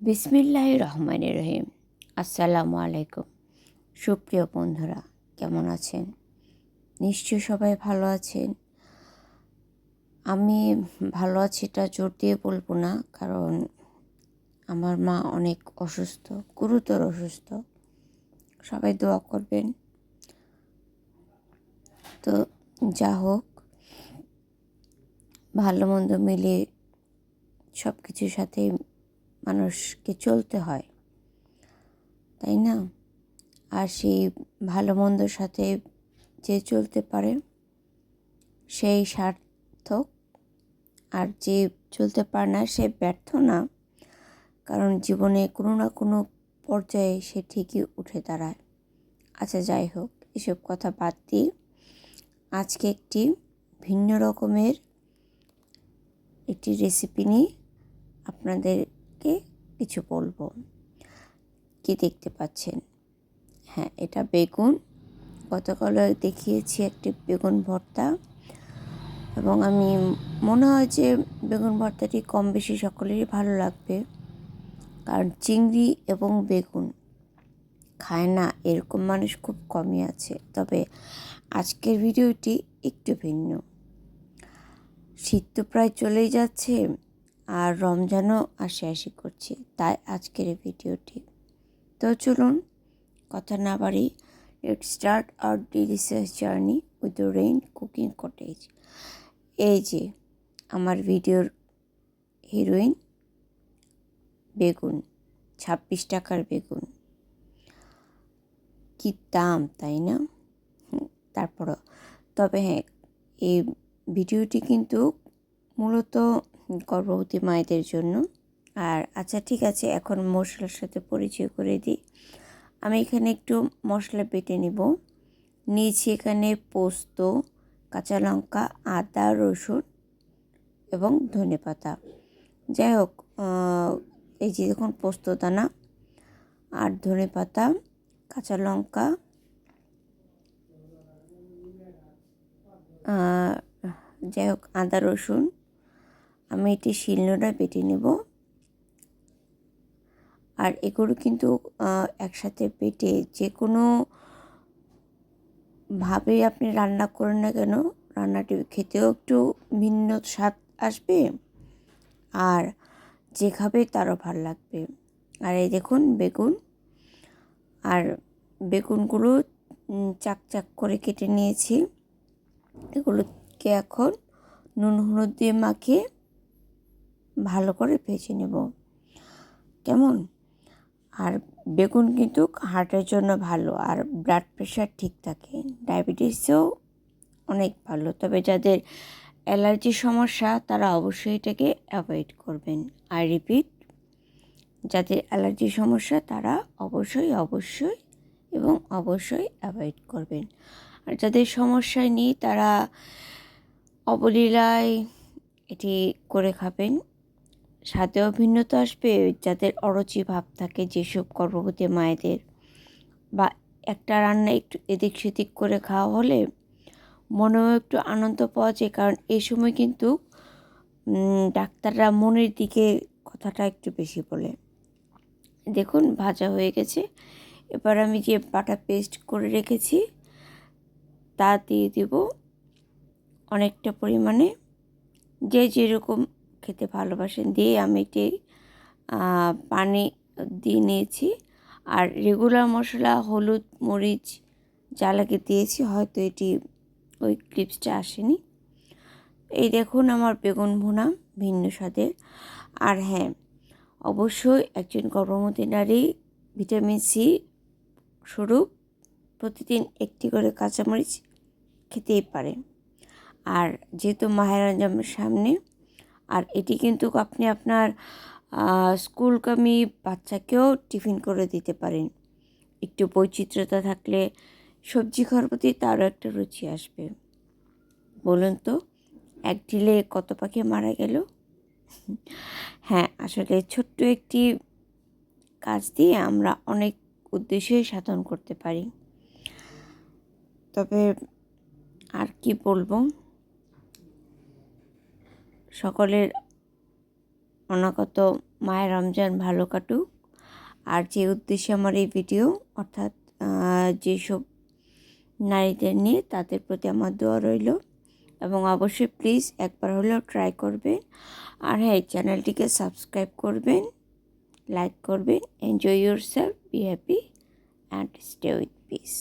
বিসমিল্লাহ রহমান রহিম আসসালামু আলাইকুম। সুপ্রিয় বন্ধুরা, কেমন আছেন? নিশ্চয় সবাই ভালো আছেন। আমি ভালো আছি, এটা জোর দিয়ে বলব না, কারণ আমার মা অনেক অসুস্থ, গুরুতর অসুস্থ। সবাই দোয়া করবেন। তো যা হোক, ভালো মন্দ মিলিয়ে সব কিছুর সাথে মানুষকে চলতে হয়, তাই না? আর সেই ভালো মন্দর সাথে যে চলতে পারে, সেই সার্থক। আর যে চলতে পারে না, সে ব্যর্থ না। কারণ জীবনে কোনো না কোনো পর্যায়ে সে ঠিকই উঠে দাঁড়ায়। আচ্ছা যাই হোক, এসব কথা বাদ দিয়ে আজকে একটি ভিন্ন রকমের একটি রেসিপি নিয়ে আপনাদেরকে কিছু বলব। কি দেখতে পাচ্ছেন? হ্যাঁ এটা বেগুন। গতকাল দেখিয়েছি একটি বেগুন ভর্তা এবং আমি, মনে হয় যে বেগুন ভর্তাটি কম বেশি সকলেরই ভালো লাগবে। কারণ চিংড়ি এবং বেগুন খায় না, এরকম মানুষ খুব কমই আছে। তবে আজকের ভিডিওটি একটু ভিন্ন। শীত তো প্রায় চলেই যাচ্ছে। আর রমজানও আসে আসি করছে, তাই আজকের এই ভিডিওটি। তো চলুন, কথা না বাড়ি let start our delicious journey with the rain cooking cottage এই যে, আমার ভিডিওর হিরোইন বেগুন, ছাব্বিশ টাকার বেগুন। কি দাম, তাই না? তারপরও, তবে হ্যাঁ এই ভিডিওটি কিন্তু মূলত গর্ভবতী মায়েদের জন্য। আর আচ্ছা ঠিক আছে, এখন মশলার সাথে পরিচয় করে দিই। আমি এখানে একটু মশলা বেটে নিব। নিয়েছি এখানে পোস্ত, কাঁচা লঙ্কা, আদা, রসুন এবং ধনে পাতা। যাই হোক এই যে দেখুন পোস্ত দানা আর ধনে পাতা, কাঁচা লঙ্কা যাই হোক, আদা, রসুন আমি এটি শিলনোড়া বেটে নেব। আর এগুলো কিন্তু একসাথে বেটে যে কোনো ভাবে আপনি রান্না করেন না কেন, রান্নাটি খেতেও একটু ভিন্ন স্বাদ আসবে আর যে খাবে তারও ভালো লাগবে। আর এই দেখুন বেগুন, আর বেগুনগুলো চাক চাক করে কেটে নিয়েছি। এগুলোকে এখন নুন হলুদ দিয়ে মাখিয়ে ভালো করে ভেজে নেব। কেমন? আর বেগুন কিন্তু হার্টের জন্য ভালো, আর ব্লাড প্রেশার ঠিক থাকে। ডায়াবেটিসেও অনেক ভালো, তবে যাদের অ্যালার্জির সমস্যা তারা অবশ্যই এটাকে অ্যাভয়েড করবেন। আর রিপিট যাদের অ্যালার্জির সমস্যা তারা অবশ্যই অবশ্যই এবং অবশ্যই অ্যাভয়েড করবেন। আর যাদের সমস্যায় নেই তারা অবলীলায় এটি করে খাবেন। স্বাদেও ভিন্নতা আসবে, যাদের অরুচি ভাব থাকে যেসব গর্ভবতী মায়েদের। বা একটা রান্না একটু এদিক সেদিক করে খাওয়া হলে মনেও একটু আনন্দ পাওয়া যায়, কারণ এই সময় কিন্তু ডাক্তাররা মনের দিকে কথাটা একটু বেশি বলে। দেখুন, ভাজা হয়ে গেছে। এবার আমি যে বাটা পেস্ট করে রেখেছি, তা দিয়ে দেব অনেকটা পরিমাণে। যে যেরকম খেতে ভালোবাসেন, দিয়ে আমি এটি পানি দিয়ে নিয়েছি। আর রেগুলার মশলা, হলুদ, মরিচ যা লাগে দিয়েছি, হয়তো এটি ওই ক্লিপসটা আসেনি। এই দেখুন আমার বেগুন ভুনা, ভিন্ন স্বাদের। আর হ্যাঁ অবশ্যই একজন গর্ভবতী নারী ভিটামিন সি স্বরূপ প্রতিদিন একটি করে কাঁচামরিচ খেতেই পারে। আর যেহেতু মাহেরঞ্জামের সামনে আর এটি কিন্তু আপনি আপনার স্কুলকামী বাচ্চাকেও টিফিন করে দিতে পারেন। একটু বৈচিত্র্যতা থাকলে সবজি খাওয়ার প্রতি তারও একটা রুচি আসবে। বলুন তো, এক ঢিলে কত পাখি মারা গেল? হ্যাঁ আসলে ছোট্ট একটি কাজ দিয়ে আমরা অনেক উদ্দেশ্যই সাধন করতে পারি। তবে আর কি বলব? সকলের অনাগত মায়ের রমজান ভালো কাটুক। আর যে উদ্দেশ্যে আমার এই ভিডিও, অর্থাৎ যেসব নারীদের নিয়ে তাদের প্রতি আমার দোয়া রইল। এবং অবশ্যই প্লিজ একবার হলেও ট্রাই করবেন আর হ্যাঁ চ্যানেলটিকে সাবস্ক্রাইব করবেন লাইক করবেন enjoy yourself be happy and stay with peace